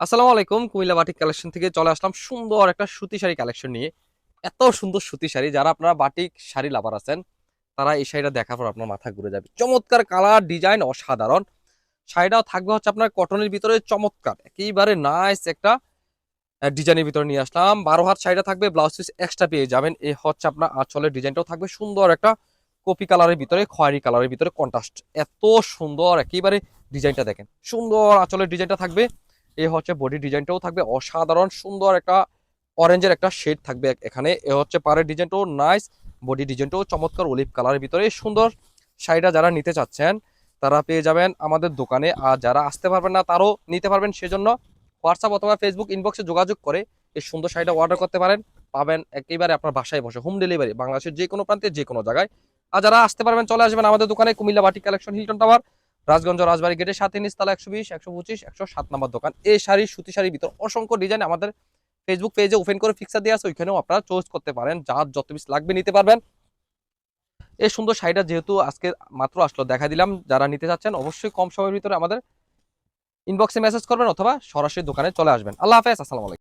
আসসালামু আলাইকুম, Comilla batik collection থেকে চলে আসলাম সুন্দর একটা সুতি শাড়ি কালেকশন নিয়ে। এত সুন্দর সুতি শাড়ি, যারা আপনারা বাটিক শাড়ি লাভার আছেন, তারা এই শাড়িটা দেখার পর আপনার মাথা ঘুরে যাবে। চমৎকার কালার, ডিজাইন অসাধারণ। শাড়িটাও থাকবে হচ্ছে আপনার কটনের ভিতরে চমৎকার, একেবারে নাইস একটা ডিজাইনের ভিতরে নিয়ে আসলাম। বারো হাত শাড়িটা থাকবে ব্লাউজ পিস এক্সট্রা পেয়ে যাবেন। এ হচ্ছে আপনার আঁচলের ডিজাইনটাও থাকবে সুন্দর একটা কপি কালারের ভিতরে, খয়েরি কালারের ভিতরে কন্ট্রাস্ট এত সুন্দর, একেবারে ডিজাইনটা দেখেন। সুন্দর আঁচলের ডিজাইনটা থাকবে। এ হচ্ছে বডি ডিজাইনটাও থাকবে। অসাধারণ সুন্দর একটা অরেঞ্জের একটা শেড থাকবে এখানে। এ হচ্ছে পাড়ের ডিজাইনটাও নাইস বডি ডিজাইনটাও চমৎকার অলিভ কালারের ভিতরে। সুন্দর শাড়িটা যারা নিতে চাচ্ছেন, তারা পেয়ে যাবেন আমাদের দোকানে। আর যারা আসতে পারবেন না, তারও নিতে পারবেন। সেজন্য হোয়াটসঅ্যাপ অথবা ফেসবুক ইনবক্সে যোগাযোগ করে এই সুন্দর শাড়িটা অর্ডার করতে পারেন। পাবেন একেবারে আপনার বাসায় বসে হোম ডেলিভারি বাংলাদেশের যে কোনো প্রান্তে যে কোনো জায়গায়। আর যারা আসতে পারবেন, চলে আসবেন আমাদের দোকানে, Comilla Bati collection Hilton tower Rajganj Rajbari গেটের সাথে নিচতলা একশো বিশ, একশো পঁচিশ, একশো সাত নম্বর দোকান। এই শাড়ি, সুতি শাড়ির ভিতর অসংখ্য ডিজাইন আমাদের ফেসবুক পেজে ওপেন করে ফিক্সার দিয়ে আছে, ওইখানেও আপনারা চয়েস করতে পারেন। যার যত পিস লাগবে নিতে পারবেন। এই সুন্দর শাড়িটা যেহেতু আজকে মাত্র আসলো, দেখা দিলাম। যারা নিতে চাচ্ছেন, অবশ্যই কম সময়ের ভিতরে আমাদের ইনবক্সে মেসেজ করবেন অথবা সরাসরি দোকানে চলে আসবেন। আল্লাহ হাফেজ, আসসালামু আলাইকুম।